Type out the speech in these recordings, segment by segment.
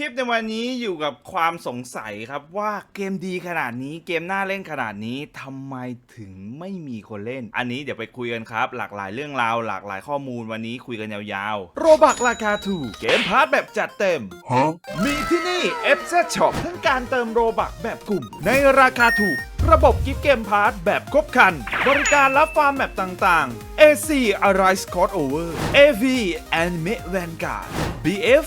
คลิปในวันนี้อยู่กับความสงสัยครับว่าเกมดีขนาดนี้เกมน่าเล่นขนาดนี้ทำไมถึงไม่มีคนเล่น อันนี้เดี๋ยวไปคุยกันครับ หลากหลายเรื่องราวหลากหลายข้อมูลวันนี้คุยกันยาวๆ โรบักราคาถูกเกมพาร์ทแบบจัดเต็ม มีที่นี่ f z Shop ทั้งการเติมโรบักแบบกลุ่ม ในราคาถูกระบบกิฟต์เกมพาร์ทแบบครบครัน บริการรับฟาร์มแบบต่างๆ AC Arise Scott Over AV Anime Vanguard BF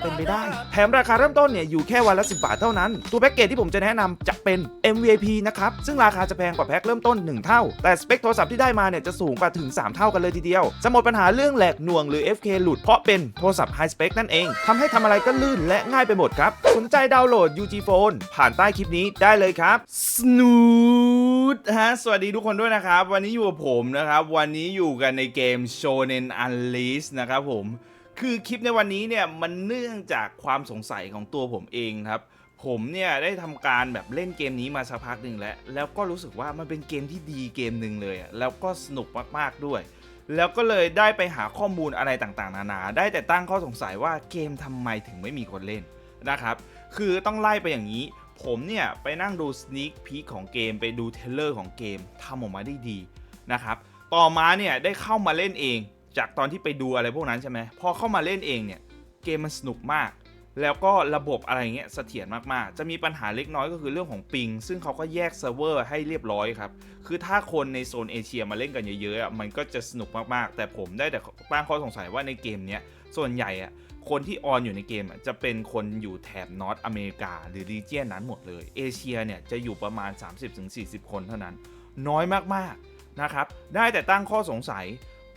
เป็นไปได้ แถมราคาเริ่มต้นเนี่ยอยู่แค่วันละ 10 บาทเท่านั้น ตัวแพ็กเกจที่ผมจะแนะนำจะเป็น MVP นะครับ ซึ่งราคาจะแพงกว่าแพ็คเริ่มต้น 1 เท่า แต่สเปคโทรศัพท์ที่ได้มาเนี่ยจะสูงกว่าถึง 3 เท่ากันเลยทีเดียว จะหมดปัญหาเรื่องแหลกหน่วงหรือ FK หลุดเพราะเป็นโทรศัพท์ไฮสเปคนั่นเองทำให้ทำอะไรก็ลื่นและง่ายไปหมดครับ สนใจดาวน์โหลด UG Phone ผ่านใต้คลิปนี้ได้เลยครับ Snoot ฮะ สวัสดีทุกคนด้วยนะครับ วันนี้อยู่กับผมนะครับ วันนี้อยู่กันในเกม Shonen Unleashed นะครับผม คือคลิปในวันนี้เนี่ยมันเนื่องจากความสงสัยของตัวผมเองครับ ผมเนี่ยได้ทำการแบบเล่นเกมนี้มาสักพักหนึ่งแล้ว แล้วก็รู้สึกว่ามันเป็นเกมที่ดีเกมหนึ่งเลยอะแล้วก็สนุกมากๆด้วย แล้วก็เลยได้ไปหาข้อมูลอะไรต่างๆ นานา ได้แต่ตั้งข้อสงสัยว่าเกมทำไมถึงไม่มีคนเล่นนะครับ คือต้องไล่ไปอย่างนี้ ผมเนี่ยไปนั่งดูสน a คพีคของเกมไปดูเทเลอร์ของเกมทำออกมาได้ดีนะครับ ต่อมาเนี่ยได้เข้ามาเล่นเอง จากตอนที่ไปดูอะไรพวกนั้นใช่ไหมพอเข้ามาเล่นเองเนี่ยเกมมันสนุกมาก แล้วก็ระบบอะไรเงี้ยเสถียรมากๆ จะมีปัญหาเล็กน้อยก็คือเรื่องของปิง ซึ่งเขาก็แยกเซิร์ฟเวอร์ให้เรียบร้อยครับ คือถ้าคนในโซนเอเชียมาเล่นกันเยอะๆอะมันก็จะสนุกมากๆ แต่ผมได้แต่ตั้งข้อสงสัยว่าในเกมเนี้ยส่วนใหญ่อะคนที่ออนอยู่ในเกมจะเป็นคนอยู่แถบนอตอเมริกา หรือรีเจียนนั้นหมดเลย เอเชียเนี่ยจะอยู่ประมาณ 30-40 คนเท่านั้น น้อยมากๆนะครับ ได้แต่ตั้งข้อสงสัย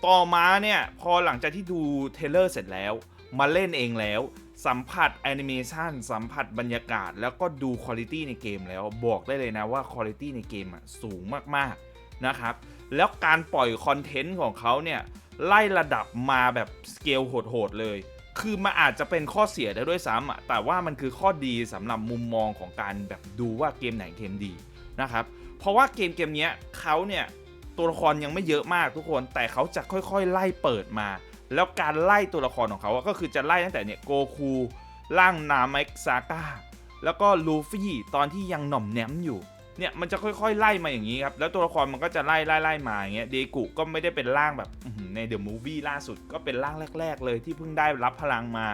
ต่อมาเนี่ย พอหลังจากที่ดูเทเลอร์เสร็จแล้ว มาเล่นเองแล้ว สัมผัสแอนิเมชันสัมผัสบรรยากาศ แล้วก็ดูคุณ i t y ในเกมแล้ว บอกได้เลยนะว่าคุณ i t y ในเกมอะสูงมากๆนะครับ แล้วการปล่อยคอนเทนต์ของเขาเนี่ย ไล่ระดับมาแบบสเกลโหดๆเลย คือมันอาจจะเป็นข้อเสียได้ด้วยซ้ำอะแต่ว่ามันคือข้อดีสำหรับมุมมองของการแบบดูว่าเกมไหนเกมดีนะครับ เพราะว่าเกมเกมเนี้ยเขาเนี่ย ตัวละครยังไม่เยอะมากทุกคนแต่เขาจะค่อยๆ ไล่เปิดมา แล้วการไล่ตัวละครของเขาก็คือจะไล่ตั้งแต่เนี่ยโกคูร่างนามิกซาก้าแล้วก็ลูฟี่ตอนที่ยังหน่อมแนมอยู่เนี่ยมันจะค่อยๆ ไล่มาอย่างนี้ครับ แล้วตัวละครมันก็จะไล่ไล่ไล่มาอย่างเงี้ยเดกุก็ไม่ได้เป็นร่างแบบในเดอะมูฟวี่ล่าสุดก็เป็นร่างแรก ๆ เลยที่เพิ่งได้รับพลังมา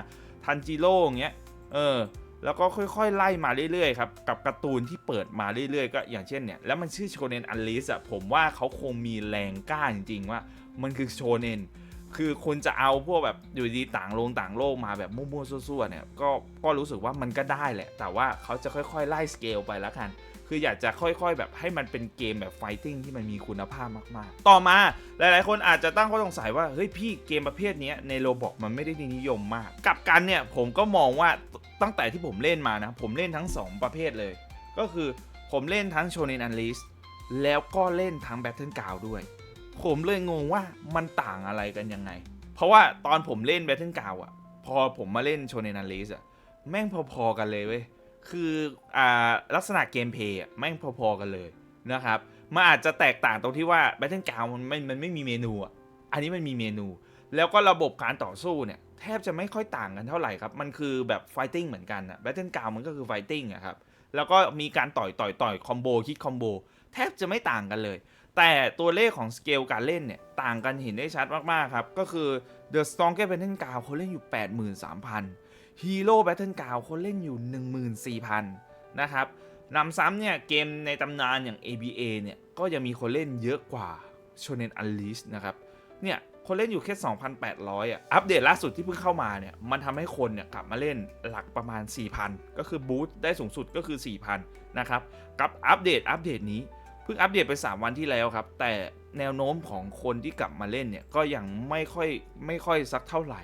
ทันจิโร่อย่างเงี้ยเออ แล้วก็ค่อยๆ ไล่มาเรื่อยๆครับกับการ์ตูนที่เปิดมาเรื่อยๆ ก็อย่างเช่นเนี่ยแล้วมันชื่อโชเนนอันลิสอะผมว่าเขาคงมีแรงกล้าจริงๆว่ามันคือโชเนนคือคุณจะเอาพวกแบบอยู่ดีต่างโลงต่างโลกมาแบบมั่วๆซั่วๆเนี่ยก็ก็รู้สึกว่ามันก็ได้แหละ แต่ว่าเขาจะค่อยๆ ไล่สเกลไปแล้วกัน คืออยากจะค่อยๆ แบบให้มันเป็นเกมแบบไฟติ้งที่มันมีคุณภาพมากๆ ต่อมาหลายๆ คนอาจจะตั้งข้อสงสัยว่าเฮ้ยพี่เกมประเภทนี้ในโรบอกมันไม่ได้นิยมมาก กับกันเนี่ยผมก็มองว่าตั้งแต่ที่ผมเล่นมานะผมเล่นทั้ง 2 ประเภทเลย ก็คือผมเล่นทั้ง Shonen Unleashed แล้วก็เล่นทั้ง Battleground ด้วย ผมเลยงงว่ามันต่างอะไรกันยังไง เพราะว่าตอนผมเล่น Battleground อะพอผมมาเล่น Shonen Unleashed อะแม่งพอๆกันเลยเว้ย คืออ่าลักษณะเกมเพย์แม่งพอๆกันเลยนะครับมันอาจจะแตกต่างตรงที่ว่า Battleground มันไม่มันไม่มีเมนูอะอันนี้มันมีเมนู แล้วก็ระบบการต่อสู้เนี่ยแทบจะไม่ค่อยต่างกันเท่าไหร่ครับ มันคือแบบไฟติ้งเหมือนกันอะ Battleground มันก็คือไฟติ้งอะครับ แล้วก็มีการต่อยต่อยต่อยคอมโบคิดคอมโบแทบจะไม่ต่างกันเลย แต่ตัวเลขของสเกลการเล่นเนี่ยต่างกันเห็นได้ชัดมาก ๆ ครับ ก็คือ The Strongest Battle g r o u n เขาเล่นอยู่ 83,000 Hero Battleground เขาเล่นอยู่ 14,000 นะครับนำซ้ำเนี่ยเกมในตำนานอย่าง ABA เนี่ยก็ยังมีคนเล่นเยอะกว่า Shonen Unleashed นะครับ เนี่ยคนเล่นอยู่แค่ 2,800 อะ อัปเดตล่าสุดที่เพิ่งเข้ามาเนี่ย มันทำให้คนเนี่ยกลับมาเล่นหลักประมาณ 4,000 ก็คือบูสต์ได้สูงสุดก็คือ 4,000 นะครับ กับอัปเดตอัปเดตนี้ เพิ่งอัปเดตไป 3 วันที่แล้วครับ แต่แนวโน้มของคนที่กลับมาเล่นเนี่ย ก็ยังไม่ค่อยไม่ค่อยสักเท่าไหร่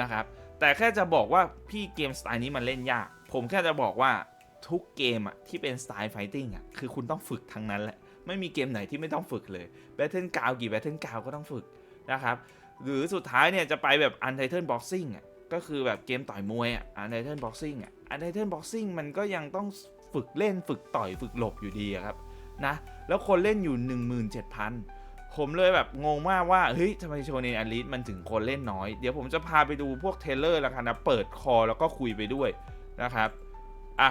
นะครับ แต่แค่จะบอกว่าพี่เกมสไตล์นี้มันเล่นยาก ผมแค่จะบอกว่าทุกเกมอะที่เป็นสไตล์ไฟติ้งอะคือคุณต้องฝึกทั้งนั้นแหละ ไม่มีเกมไหนที่ไม่ต้องฝึกเลย Battle g r o u n d กี่ Battle g r o u n d ก็ต้องฝึกนะครับ หรือสุดท้ายเนี่ยจะไปแบบ Untitled Boxing อะก็คือแบบเกมต่อยมวยอะ Untitled Boxing อะ Untitled Boxing มันก็ยังต้องฝึกเล่นฝึกต่อยฝึกหลบอยู่ดีอะครับนะแล้วคนเล่นอยู่ 17,000 ผมเลยแบบงงมากว่าเฮ้ยทำไมโชเนนอลิสมันถึงคนเล่นน้อย เดี๋ยวผมจะพาไปดูพวกเทเลอร์แล้วกันนะเปิดคอแล้วก็คุยไปด้วยนะครับอะ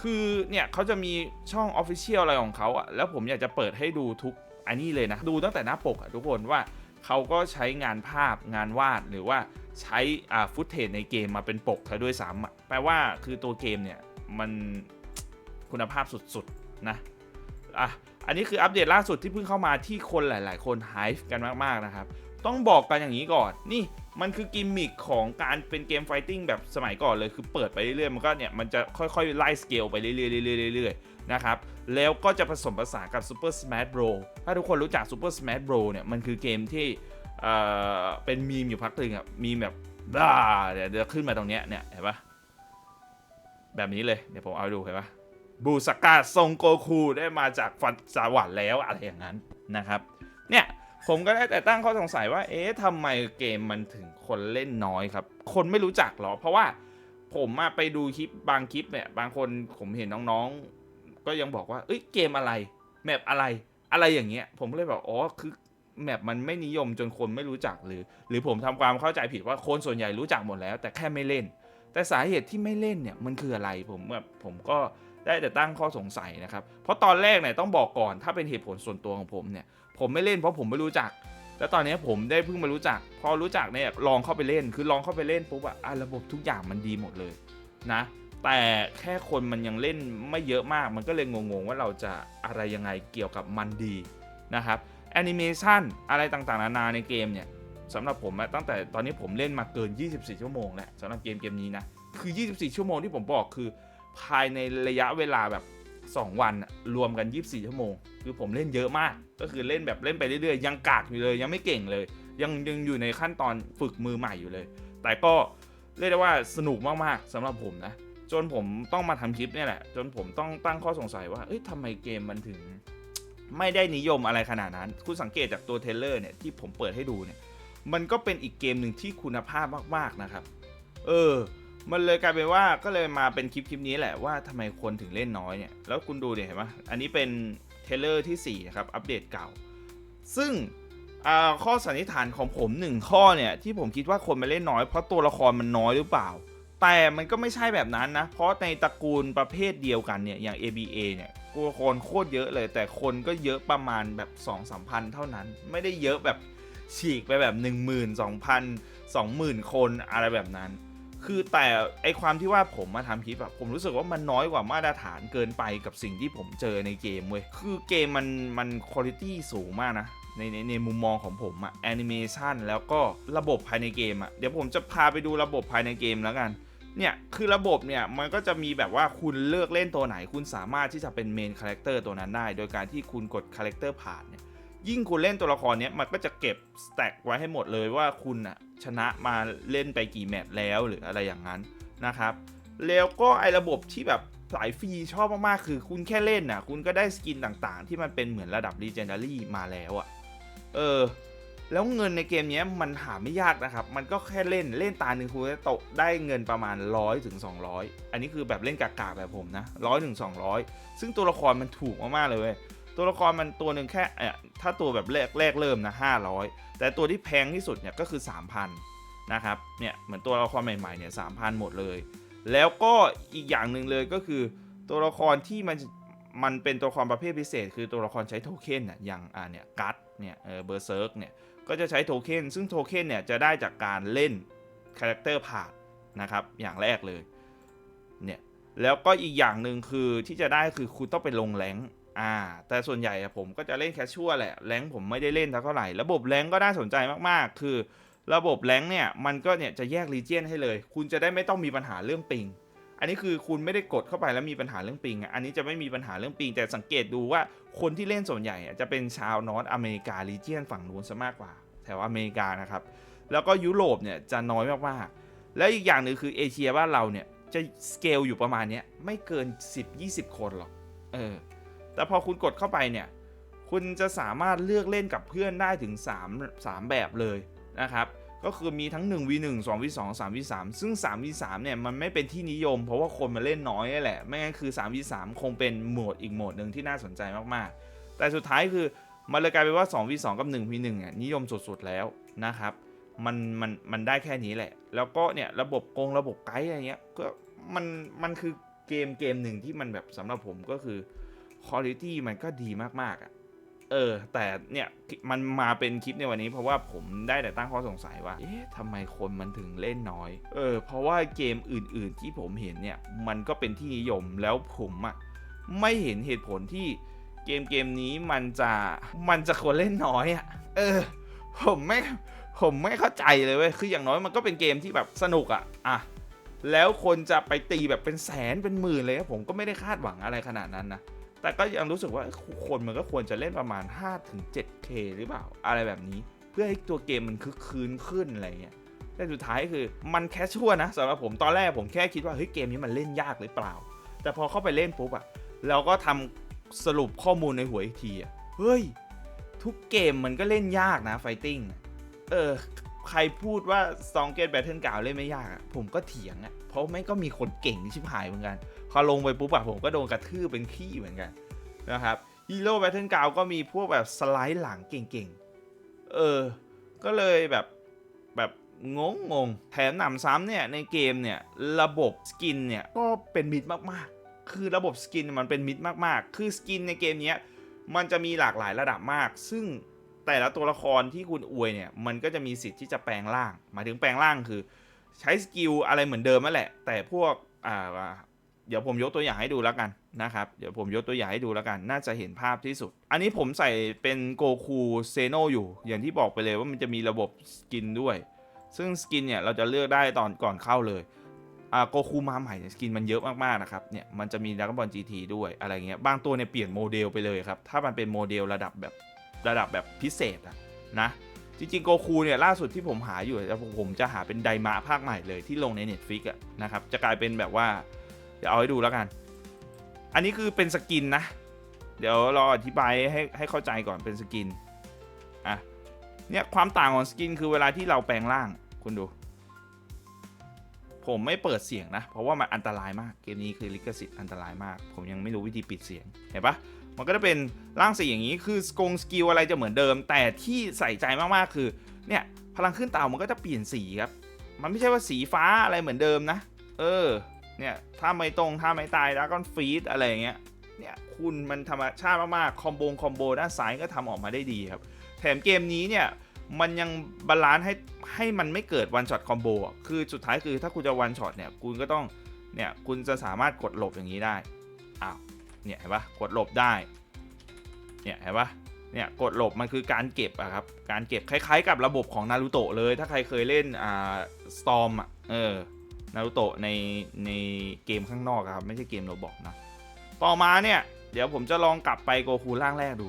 คือเนี่ยเขาจะมีช่อง Official อะไรของเขาอะแล้วผมอยากจะเปิดให้ดูทุกอันนี้เลยนะ ดูตั้งแต่หน้าปกอะทุกคนว่าเขาก็ใช้งานภาพงานวาดหรือว่าใช้อ่าฟุตเทจในเกมมาเป็นปกซะด้วยซ้ำอะแปลว่าคือตัวเกมเนี่ยมันคุณภาพสุดๆนะอะ อันนี้คืออัปเดตล่าสุดที่เพิ่งเข้ามาที่คนหลาย ๆ คนไฮฟ์กันมาก ๆ นะครับ ต้องบอกกันอย่างนี้ก่อนนี่มันคือกิมมิคของการเป็นเกมไฟติ้งแบบสมัยก่อนเลยคือเปิดไปเรื่อยๆ มันก็เนี่ยมันจะค่อยๆ ไล่สเกลไปเรื่อยๆเรื่อยๆนะครับ แล้วก็จะผสมผสานกับ Super Smash Bros ถ้าทุกคนรู้จัก Super Smash Bros เนี่ยมันคือเกมที่เอ่อเป็นมีมอยู่พักหนึ่งอะมีมแบบบ้าเดี๋ยวขึ้นมาตรงเนี้ยเนี่ยเห็นปะแบบนี้เลยเดี๋ยวผมเอาดูเห็นปะ บูสก้าทรงโกคูได้มาจากฟันสวรรค์แล้วอะไรอย่างนั้นนะครับ เนี่ยผมก็ได้แต่ตั้งข้อสงสัยว่า เอ๊ะทำไมเกมมันถึงคนเล่นน้อยครับ คนไม่รู้จักหรอ เพราะว่าผมอะไปดูคลิปบางคลิปเนี่ย บางคนผมเห็นน้องๆ ก็ยังบอกว่า เอ้ยเกมอะไร แมปอะไร อะไรอย่างเงี้ย ผมก็เลยบอก อ๋อ คือแมปมันไม่นิยมจนคนไม่รู้จักหรือ หรือผมทำความเข้าใจผิดว่าคนส่วนใหญ่รู้จักหมดแล้ว แต่แค่ไม่เล่น แต่สาเหตุที่ไม่เล่นเนี่ยมันคืออะไร ผมแบบผมก็ ได้แต่ตั้งข้อสงสัยนะครับ เพราะตอนแรกเนี่ยต้องบอกก่อนถ้าเป็นเหตุผลส่วนตัวของผมเนี่ยผมไม่เล่นเพราะผมไม่รู้จัก แล้วตอนนี้ผมได้เพิ่งมารู้จัก พอรู้จักเนี่ยลองเข้าไปเล่นคือลองเข้าไปเล่นปุ๊บอะระบบทุกอย่างมันดีหมดเลยนะแต่แค่คนมันยังเล่นไม่เยอะมาก มันก็เลยงงๆว่าเราจะอะไรยังไงเกี่ยวกับมันดีนะครับแอนิเมชันอะไรต่างๆนานาในเกมเนี่ยสำหรับผมตั้งแต่ตอนนี้ผมเล่นมาเกิน 24 ชั่วโมงแล้วสำหรับเกมเกมนี้นะคือ 24 ชั่วโมงที่ผมบอกคือ ภายในระยะเวลาแบบ 2 วันรวมกัน 24 ชั่วโมง คือผมเล่นเยอะมาก ก็คือเล่นแบบเล่นไปเรื่อยๆ ยังกากอยู่เลย ยังไม่เก่งเลย ยังยังอยู่ในขั้นตอนฝึกมือใหม่อยู่เลย แต่ก็เรียกได้ว่าสนุกมากๆสำหรับผมนะ จนผมต้องมาทำคลิปเนี่ยแหละ จนผมต้องตั้งข้อสงสัยว่าเอ้ยทำไมเกมมันถึง ไม่ได้นิยมอะไรขนาดนั้น คุณสังเกตจากตัวเทเลอร์เนี่ยที่ผมเปิดให้ดูเนี่ย มันก็เป็นอีกเกมหนึ่งที่คุณภาพมากๆนะครับ เออ มันเลยกลายเป็นว่าก็เลยมาเป็นคลิปคลิปนี้แหละว่าทำไมคนถึงเล่นน้อยเนี่ย แล้วคุณดูเนี่ยเห็นไหมอันนี้เป็นเทเลอร์ที่4นะครับอัปเดตเก่า ซึ่งข้อสันนิษฐานของผมหนึ่งข้อเนี่ยที่ผมคิดว่าคนมาเล่นน้อยเพราะตัวละครมันน้อยหรือเปล่า แต่มันก็ไม่ใช่แบบนั้นนะ เพราะในตระกูลประเภทเดียวกันเนี่ยอย่าง ABA เนี่ยตัวละครโคตรเยอะเลย แต่คนก็เยอะประมาณแบบ2องสามพันเท่านั้น ไม่ได้เยอะแบบฉีกไปแบบ1 2 0 0 0 20,000 คนอะไรแบบนั้น คือแต่ไอความที่ว่าผมมาทำคลิปอะผมรู้สึกว่ามันน้อยกว่ามาตรฐานเกินไปกับสิ่งที่ผมเจอในเกมเว้ย คือเกมมันมันคุณภาพสูงมากนะในในในมุมมองของผมอะแอนิเมชันแล้วก็ระบบภายในเกมอะเดี๋ยวผมจะพาไปดูระบบภายในเกมแล้วกัน เนี่ย คือระบบเนี่ย มันก็จะมีแบบว่าคุณเลือกเล่นตัวไหน คุณสามารถที่จะเป็นเมนคาแรคเตอร์ตัวนั้นได้ โดยการที่คุณกดคาแรคเตอร์ผ่านเนี่ย ยิ่งคุณเล่นตัวละครเนี้ยมันก็จะเก็บสแต็กไว้ให้หมดเลยว่าคุณอะชนะมาเล่นไปกี่แมตช์แล้วหรืออะไรอย่างนั้นนะครับ แล้วก็ไอ้ระบบที่แบบสายฟรีชอบมากๆ คือคุณแค่เล่นน่ะคุณก็ได้สกินต่างๆ ที่มันเป็นเหมือนระดับ Legendary มาแล้วอะเออ แล้วเงินในเกมนี้มันหาไม่ยากนะครับ มันก็แค่เล่นเล่นตาหนึ่งคุณจะตกได้เงินประมาณ 100ถึง200 อันนี้คือแบบเล่นกากๆแบบผมนะ100ถึง200ซึ่งตัวละครมันถูกมากๆเลยเว้ย ตัวละครมันตัวหนึ่งแค่เอถ้าตัวแบบแรกแรกเริ่มนะ500 แต่ตัวที่แพงที่สุดเนี่ยก็คือ 3,000 นะครับ เนี่ยเหมือนตัวละครใหม่ๆเนี่ย3,000หมดเลย แล้วก็อีกอย่างหนึ่งเลยก็คือตัวละครที่มันมันเป็นตัวละครประเภทพิเศษ คือตัวละครใช้โทเค็นน่ะอย่างอ่าเนี่ยกัตเนี่ยเออเบอร์เซิร์กเนี่ยก็จะใช้โทเค็นซึ่งโทเค็นเนี่ยจะได้จากการเล่นคาแรคเตอร์ผ่านนะครับอย่างแรกเลยเนี่ยแล้วก็อีกอย่างหนึ่งคือที่จะได้คือคุณต้องไปลงแรง อ่า แต่ส่วนใหญ่ผมก็จะเล่นแคชชัวแหละแรงค์ผมไม่ได้เล่นเท่าไหร่ ระบบแรงค์ก็น่าสนใจมากๆ คือระบบแรงค์เนี่ยมันก็เนี่ยจะแยกรีเจียนให้เลย คุณจะได้ไม่ต้องมีปัญหาเรื่องปิง อันนี้คือคุณไม่ได้กดเข้าไปแล้วมีปัญหาเรื่องปิง อันนี้จะไม่มีปัญหาเรื่องปิง แต่สังเกตดูว่าคนที่เล่นส่วนใหญ่จะเป็นชาวนอตอเมริกาลีเจียนฝั่งนู้นซะมากกว่า แถวอเมริกานะครับ แล้วก็ยุโรปเนี่ยจะน้อยมากๆ แล้วอีกอย่างหนึ่งคือเอเชียบ้านเราเนี่ยจะสเกลอยู่ประมาณนี้ไม่เกิน 10-20 คนหรอก เออ แต่พอคุณกดเข้าไปเนี่ย คุณจะสามารถเลือกเล่นกับเพื่อนได้ถึง 3 3 แบบเลยนะครับ ก็คือมีทั้ง 1v1 2v2 3v3 ซึ่ง 3v3 เนี่ยมันไม่เป็นที่นิยม เพราะว่าคนมาเล่นน้อยนี่แหละ ไม่งั้นคือ 3v3 คงเป็นโหมดอีกโหมดหนึ่งที่น่าสนใจมากๆ แต่สุดท้ายคือมันเลยกลายเป็นว่า 2v2 กับ 1v1 เนี่ยนิยมสุดๆแล้วนะครับ มันมันมันได้แค่นี้แหละ แล้วก็เนี่ยระบบกงระบบไกด์อะไรเงี้ยก็มันมันคือเกมเกมหนึ่งที่มันแบบสำหรับผมก็คือ คุณภาพมันก็ดีมากๆอะ่ะเออ แต่เนี่ยมันมาเป็นคลิปในวันนี้เพราะว่าผมได้แต่ตั้งข้อสงสัยว่า เอ๊ะทำไมคนมันถึงเล่นน้อย เออ เพราะว่าเกมอื่นๆที่ผมเห็นเนี่ย มันก็เป็นที่นิยมแล้วผมอะไม่เห็นเหตุผลที่เกมเกมนี้มันจะมันจะคนเล่นน้อยอะเออ ผมไม่ผมไม่เข้าใจเลยเว้ยคืออย่างน้อยมันก็เป็นเกมที่แบบสนุกอะอะแล้วคนจะไปตีแบบเป็นแสนเป็นหมื่นเลยผมก็ไม่ได้คาดหวังอะไรขนาดนั้นนะ แต่ก็ยังรู้สึกว่าคนมันก็ควรจะเล่นประมาณ 5-7K หรือเปล่า อะไรแบบนี้ เพื่อให้ตัวเกมมันคึกคืนขึ้นอะไรเงี้ยแต่สุดท้ายคือมันแค่ชั่วนะสำหรับผมตอนแรกผมแค่คิดว่าเฮ้ยเกมนี้มันเล่นยากหรือเปล่า แต่พอเข้าไปเล่นปุ๊บอะเราก็ทำสรุปข้อมูลในหัวอีกทีอะเฮ้ย ทุกเกมมันก็เล่นยากนะไฟติ้งเออ ใครพูดว่าซองเกตแบทเทิลกาวเล่นไม่ยากอะผมก็เถียงอะเพราะไม่ก็มีคนเก่งชิบหายเหมือนกันพอลงไปปุ๊บอะผมก็โดนกระทืบเป็นขี้เหมือนกันนะครับฮีโร่แบทเทิลกาวก็มีพวกแบบสไลด์หลังเก่งๆ เออ ก็เลยแบบแบบงงงงๆแถมหนำซ้ำเนี่ยในเกมเนี่ยระบบสกินเนี่ยก็เป็นมิดมากๆ คือระบบสกินมันเป็นมิดมากๆ คือสกินในเกมเนี้ยมันจะมีหลากหลายระดับมาก ซึ่ง แต่ละตัวละครที่คุณอวยเนี่ยมันก็จะมีสิทธิ์ที่จะแปลงร่าง หมายถึงแปลงร่างคือ ใช้สกิลอะไรเหมือนเดิมนั่นแหละ แต่พวกอ่าเดี๋ยวผมยกตัวอย่างให้ดูแล้วกันนะครับเดี๋ยวผมยกตัวอย่างให้ดูแล้วกัน น่าจะเห็นภาพที่สุด อันนี้ผมใส่เป็นโกคูเซโนอยู่ อย่างที่บอกไปเลยว่ามันจะมีระบบสกินด้วย ซึ่งสกินเนี่ยเราจะเลือกได้ตอนก่อนเข้าเลยอ่าโกคูมาใหม่สกินมันเยอะมากๆนะครับเนี่ยมันจะมีดักบอลจีทีด้วยอะไรเงี้ยบางตัวเนี่ยเปลี่ยนโมเดลไปเลยครับถ้ามันเป็นโมเดลระดับแบบ ระดับแบบพิเศษอะนะจริงๆโกคูเนี่ยล่าสุดที่ผมหาอยู่แล้วผมจะหาเป็นไดมาภาคใหม่เลยที่ลงใน Netflix อะนะครับจะกลายเป็นแบบว่าเดี๋ยวเอาให้ดูแล้วกัน อันนี้คือเป็นสกินนะ เดี๋ยวราอธิบายให้ให้เข้าใจก่อนเป็นสกินอะเนี่ยความต่างของสกินคือเวลาที่เราแปลงร่างคุณดู ผมไม่เปิดเสียงนะ เพราะว่ามันอันตรายมากเกมนี้คือลิขสิทธิ์อันตรายมาก ผมยังไม่รู้วิธีปิดเสียงเห็นปะ มันก็จะเป็นร่างสีอย่างนี้คือสกงสกิลอะไรจะเหมือนเดิม แต่ที่ใส่ใจมากๆคือเนี่ยพลังขึ้นเต่ามันก็จะเปลี่ยนสีครับ มันไม่ใช่ว่าสีฟ้าอะไรเหมือนเดิมนะ เออ เนี่ยถ้าไม่ตรงถ้าไม่ตายแล้วก็ฟีดอะไรอย่างเงี้ย เนี่ยคุณมันธรรมชาติมากๆ คอมโบคอมโบด้านซ้ายก็ทำออกมาได้ดีครับ แถมเกมนี้เนี่ยมันยังบาลานซ์ให้ให้มันไม่เกิดวันช็อตคอมโบอะคือสุดท้ายคือถ้าคุณจะวันช็อตเนี่ยคุณก็ต้องเนี่ยคุณจะสามารถกดหลบอย่างนี้ได้ เนี่ยเห็นปะกดหลบได้เนี่ยเห็นปะเนี่ยกดหลบมันคือการเก็บอะครับการเก็บคล้ายๆ กับระบบของนารูโตะเลย ถ้าใครเคยเล่นอ่าสตอมอะเออนารูโตะในในเกมข้างนอกครับไม่ใช่เกมโรบอกนะต่อมาเนี่ยเดี๋ยวผมจะลองกลับไปโกคูร่างแรกดู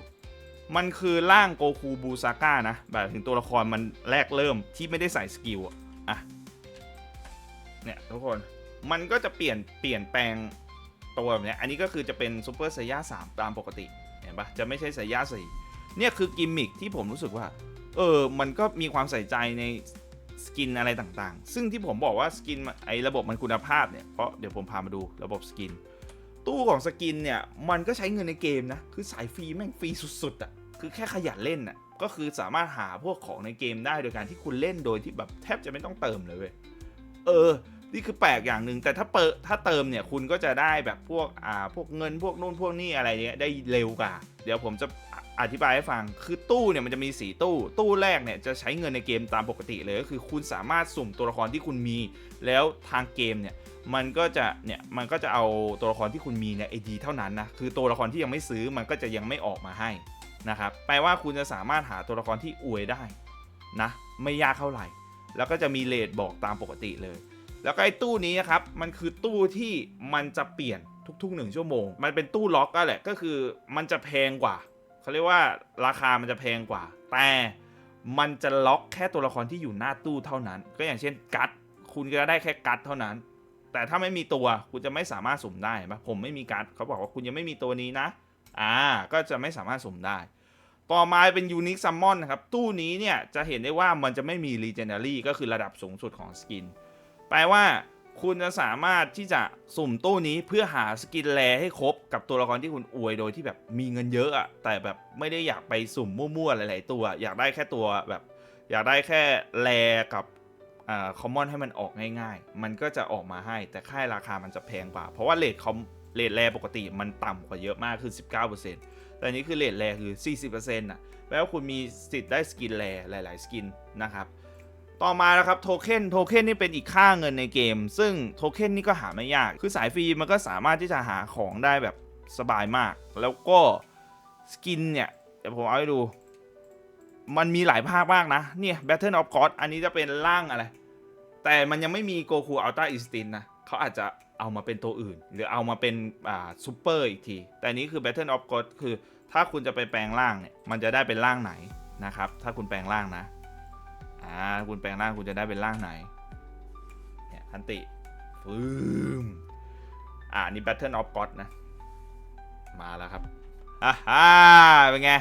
มันคือร่างโกคูบูซาก้านะแบบถึงตัวละครมันแรกเริ่มที่ไม่ได้ใส่สกิลอะเนี่ยทุกคนมันก็จะเปลี่ยนเปลี่ยนแปลง ตัวแบบนี้อันนี้ก็คือจะเป็นซูเปอร์ไซย่าสามตามปกติ เห็นปะจะไม่ใช่ไซย่าสี่เนี่ยคือกิมมิคที่ผมรู้สึกว่า เออ มันก็มีความใส่ใจในสกินอะไรต่างๆ ซึ่งที่ผมบอกว่าสกินไอ้ระบบมันคุณภาพเนี่ย เพราะเดี๋ยวผมพามาดูระบบสกิน ตู้ของสกินเนี่ย มันก็ใช้เงินในเกมนะ คือสายฟรีแม่งฟรีสุดๆอะ่ะ คือแค่ขยันเล่นอะ ก็คือสามารถหาพวกของในเกมได้โดยการที่คุณเล่นโดยที่แบบแทบจะไม่ต้องเติมเลยเว้ย เออ นี่คือแปลกอย่างหนึ่งแต่ถ้าเปิดถ้าเติมเนี่ยคุณก็จะได้แบบพวกอ่าพวกเงินพวกนู่นพวกนี่อะไรเนี้ยได้เร็วกว่า เดี๋ยวผมจะอธิบายให้ฟังคือตู้เนี่ยมันจะมีสีตู้ ตู้แรกเนี่ยจะใช้เงินในเกมตามปกติเลยก็คือคุณสามารถสุ่มตัวละครที่คุณมี แล้วทางเกมเนี่ยมันก็จะเนี่ยมันก็จะเอาตัวละครที่คุณมีเนี่ยไอดีเท่านั้นนะคือตัวละครที่ยังไม่ซื้อมันก็จะยังไม่ออกมาให้นะครับแปลว่าคุณจะสามารถหาตัวละครที่อวยได้นะไม่ยากเท่าไหร่ แล้วก็จะมีเลทบอกตามปกติเลย แล้วก็ไอ้ตู้นี้นะครับ มันคือตู้ที่มันจะเปลี่ยนทุกๆหนึ่งชั่วโมง มันเป็นตู้ล็อกก็แหละ ก็คือมันจะแพงกว่า เขาเรียกว่าราคามันจะแพงกว่า แต่มันจะล็อกแค่ตัวละครที่อยู่หน้าตู้เท่านั้น ก็อย่างเช่นกัตคคุณจะได้แค่กัดเท่านั้น แต่ถ้าไม่มีตัวคุณจะไม่สามารถสุ่มได้ปะผมไม่มีกัดเขาบอกว่าคุณยังไม่มีตัวนี้นะ อ่า ก็จะไม่สามารถสุ่มได้ ต่อมาเป็นยูนิคซัมมอนนะครับ ตู้นี้เนี่ยจะเห็นได้ว่ามันจะไม่มี Legendary ก็คือระดับสูงสุดของสกิน แปลว่าคุณจะสามารถที่จะสุ่มตู้นี้เพื่อหาสกินแรให้ครบกับตัวละครที่คุณอวยโดยที่แบบมีเงินเยอะอะแต่แบบไม่ได้อยากไปสุ่มมั่วๆหลาย ๆ ตัว อยากได้แค่ตัวแบบ อยากได้แค่แรกับอ่าคอมมอนให้มันออกง่ายๆ มันก็จะออกมาให้แต่ค่าราคามันจะแพงกว่า เพราะว่าเลทคอมเลทแรปกติมันต่ำกว่าเยอะมากคือ 19%แต่อันนี้คือเลทแรคือ 40%น่ะแปลว่าคุณมีสิทธิ์ได้สกินแรหลาย ๆ สกินนะครับ ต่อมานะครับโทเค็นโทเค็นนี่เป็นอีกค่าเงินในเกม ซึ่งโทเค็นนี่ก็หาไม่ยาก คือสายฟรีมันก็สามารถที่จะหาของได้แบบสบายมาก แล้วก็สกินเนี่ยเดี๋ยวผมเอาให้ดู มันมีหลายภาคมากนะ เนี่ย Battle of God อันนี้จะเป็นร่างอะไร แต่มันยังไม่มีโกคูอัลต้าอินสตินนะเขาอาจจะเอามาเป็นตัวอื่น หรือเอามาเป็นอ่าซูเปอร์อีกที แต่นนี้คือ Battle of God คือถ้าคุณจะไปแปลงร่างเนี่ยมันจะได้เป็นร่างไหนนะครับถ้าคุณแปลงร่างนะ อ่าคุณแปลงร่างคุณจะได้เป็นร่างไหนเนี่ยอันติฟืมอ่านี่ Battle of God นะ มาแล้วครับอ่าฮ่าเป็นไง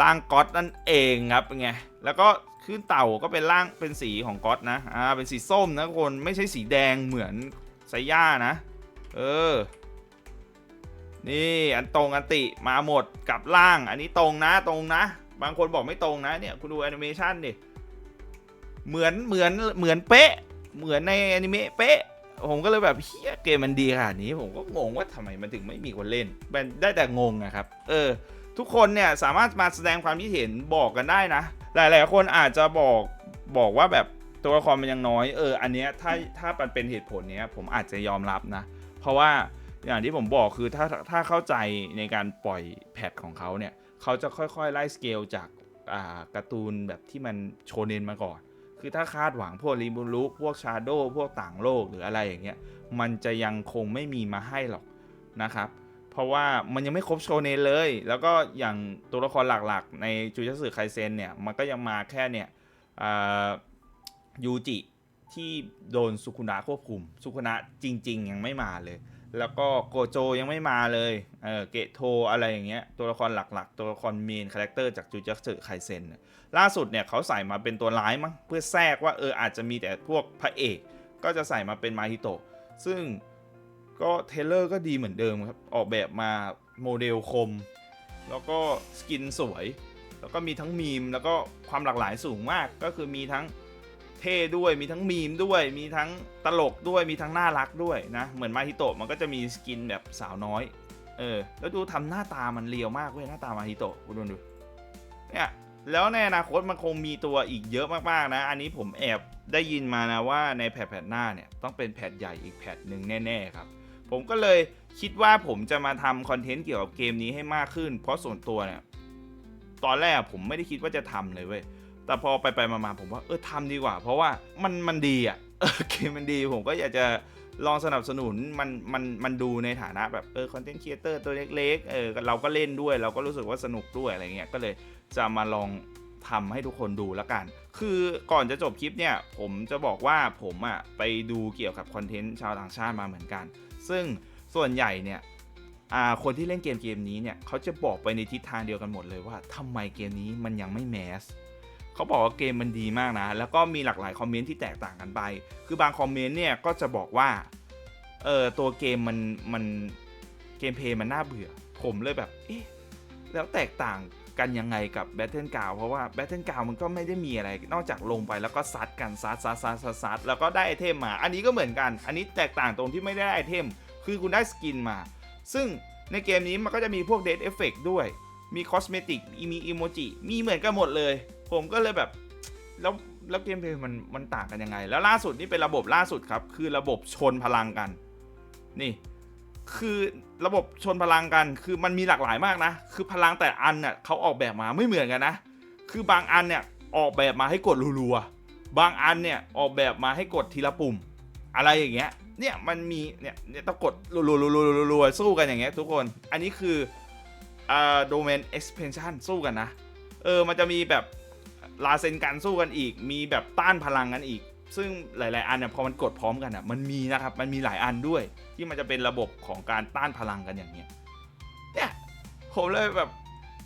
ร่างก๊อตนั่นเองครับเป็นไงแล้วก็ขึ้นเต่าก็เป็นร่างเป็นสีของก๊อตนะอ่าเป็นสีส้มนะคนไม่ใช่สีแดงเหมือนไซย่านะ เออ นี่อันตรงอันติมาหมดกับร่าง อันนี้ตรงนะตรงนะ บางคนบอกไม่ตรงนะเนี่ย คุณดูแอนิเมชันดิ เหมือนเหมือนเหมือนเป๊ะ เหมือนในอนิเมะเป๊ะ ผมก็เลยแบบเฮียเกมมันดีขนาดนี้ ผมก็งงว่าทำไมมันถึงไม่มีคนเล่นมันได้แต่งงนะครับ เออ ทุกคนเนี่ยสามารถมาแสดงความคิดเห็นบอกกันได้นะ หลายๆ คนอาจจะบอกบอกว่าแบบตัวละครมันยังน้อย เออ อันเนี้ยถ้าถ้ามันเป็นเหตุผลเนี้ยผมอาจจะยอมรับนะ เพราะว่าอย่างที่ผมบอกคือถ้าถ้าเข้าใจในการปล่อยแพทของเขาเนี่ย เขาจะค่อยๆ ไล่สเกลจากอ่าการ์ตูนแบบที่มันโชเนนมาก่อน คือถ้าคาดหวังพวกรีบูรุพวกชาโดพวกต่างโลกหรืออะไรอย่างเงี้ยมันจะยังคงไม่มีมาให้หรอกนะครับ เพราะว่ามันยังไม่ครบโชเนเลย แล้วก็อย่างตัวละครหลักๆ ในจูจัสึไคเซนเนี่ย มันก็ยังมาแค่เนี่ยยูจิที่โดนสุคุนะควบคุม สุคุนะจริง ๆ ยังไม่มาเลย แล้วก็โกโจยังไม่มาเลย เออเกโทอะไรอย่างเงี้ย ตัวละครหลักๆ ตัวละครเมนคาแรคเตอร์จากจูจัสึไคเซนล่าสุดเนี่ยเขาใส่มาเป็นตัวร้ายมั้งเพื่อแทรกว่าเอออาจจะมีแต่พวกพระเอก ก็จะใส่มาเป็นมาฮิโตะ ซึ่งก็เทเลอร์ก็ดีเหมือนเดิมครับ ออกแบบมาโมเดลคม แล้วก็สกินสวย แล้วก็มีทั้งมีม แล้วก็ความหลากหลายสูงมาก ก็คือมีทั้ง เท่ด้วยมีทั้งมีมด้วย มีทั้งตลกด้วยมีทั้งน่ารักด้วยนะเหมือนมาฮิโตะมันก็จะมีสกินแบบสาวน้อยเออแล้วดูทำหน้าตามันเรียวมากเว้ยหน้าตามาฮิโตะคุณดูดูเนี่ยแล้วในอนาคตมันคงมีตัวอีกเยอะมากๆนะ อันนี้ผมแอบได้ยินมานะว่าในแพทแพทหน้าเนี่ยต้องเป็นแพทใหญ่อีกแพทหนึ่งแน่ๆครับ ผมก็เลยคิดว่าผมจะมาทำคอนเทนต์เกี่ยวกับเกมนี้ให้มากขึ้น เพราะส่วนตัวเนี่ยตอนแรกผมไม่ได้คิดว่าจะทำเลยเว้ย แต่พอไปไปมาผมว่าเออทำดีกว่า เพราะว่ามันมันดีอะเอเกมมันดีผมก็อยากจะลองสนับสนุนมันมันมันดูในฐานะแบบเออคอนเทนต์ครีเอเตอร์ตัวเล็กๆเออเราก็เล่นด้วย เราก็รู้สึกว่าสนุกด้วยอะไรเงี้ยก็เลยจะมาลองทำให้ทุกคนดูแล้วกัน คือก่อนจะจบคลิปเนี่ย ผมจะบอกว่าผมอะไปดูเกี่ยวกับคอนเทนต์ชาวต่างชาติมาเหมือนกัน ซึ่งส่วนใหญ่เนี่ยคนที่เล่นเกมเกมนี้เนี่ยเขาจะบอกไปในทิศทางเดียวกันหมดเลยว่าทำไมเกมนี้มันยังไม่แมส เขาบอกว่าเกมมันดีมากนะ แล้วก็มีหลากหลายคอมเมนต์ที่แตกต่างกันไป คือบางคอมเมนต์เนี่ยก็จะบอกว่า เออตัวเกมมันมันเกมเพลย์มันน่าเบื่อ ผมเลยแบบ เอ๊ะ แล้วแตกต่างกันยังไงกับ Battle g r o u n d เพราะว่า Battle g r o u n d มันก็ไม่ได้มีอะไร นอกจากลงไปแล้วก็ซัดกันซัดซัดซัดซัดซัดแล้วก็ได้ไอเทมมา อันนี้ก็เหมือนกัน อันนี้แตกต่างตรงที่ไม่ได้ไอเทม คือคุณได้สกินมา ซึ่งในเกมนี้มันก็จะมีพวกเด d เอฟเฟกด้วย มีคอสเมติก มีอีโมจิ มีเหมือนกันหมดเลย ผมก็เลยแบบแล้วแล้วเกมเพลย์มันมันต่างกันยังไง แล้วล่าสุดนี่เป็นระบบล่าสุดครับ คือระบบชนพลังกัน นี่ คือระบบชนพลังกัน คือมันมีหลากหลายมากนะ คือพลังแต่อันเนี่ยเขาออกแบบมาไม่เหมือนกันนะ คือบางอันเนี่ยออกแบบมาให้กดรัวๆบางอันเนี่ยออกแบบมาให้กดทีละปุ่ม อะไรอย่างเงี้ย เนี่ยมันมีเนี่ยเนี่ยต้องกดรัวๆๆๆๆสู้กันอย่างเงี้ยทุกคน อันนี้คืออ่า domain expansion สู้กันนะ เออมันจะมีแบบ ลาเซนการสู้กันอีก มีแบบต้านพลังกันอีก ซึ่งหลาย ๆ อันเนี่ยพอมันกดพร้อมกันอะมันมีนะครับมันมีหลายอันด้วย ที่มันจะเป็นระบบของการต้านพลังกันอย่างเนี้ยเนี่ยผมเลยแบบ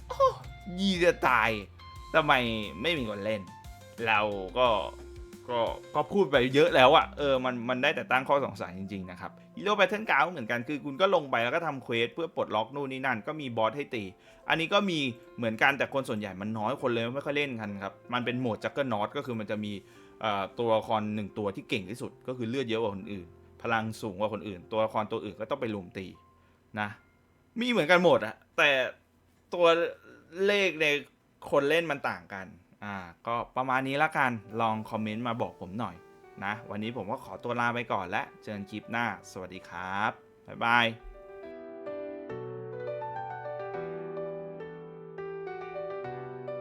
โอ้ยีจะตายทำไมไม่มีคนเล่น เราก็ ก็ก็พูดไปเยอะแล้วอะเออมันมันได้แต่ตั้งข้อสงสัยจริงๆนะครับฮีโร่แพทเทิร์นกาวเหมือนกันคือคุณก็ลงไปแล้วก็ทำเควสเพื่อปลดล็อกนู่นนี่นั่นก็มีบอสให้ตี อันนี้ก็มีเหมือนกันแต่คนส่วนใหญ่มันน้อยคนเลยไม่ค่อยเล่นกันครับ มันเป็นโหมดจักเกิลนอตก็คือมันจะมีตัวละครหนึ่งตัวที่เก่งที่สุด ก็คือเลือดเยอะกว่าคนอื่น พลังสูงกว่าคนอื่น ตัวละครตัวอื่นก็ต้องไปลุมตีนะมีเหมือนกันหมดอะแต่ตัวเลขในคนเล่นมันต่างกัน อ่าก็ประมาณนี้ละกันลองคอมเมนต์มาบอกผมหน่อยนะ วันนี้ผมก็ขอตัวลาไปก่อนและเจอกันคลิปหน้า สวัสดีครับ บ๊ายบาย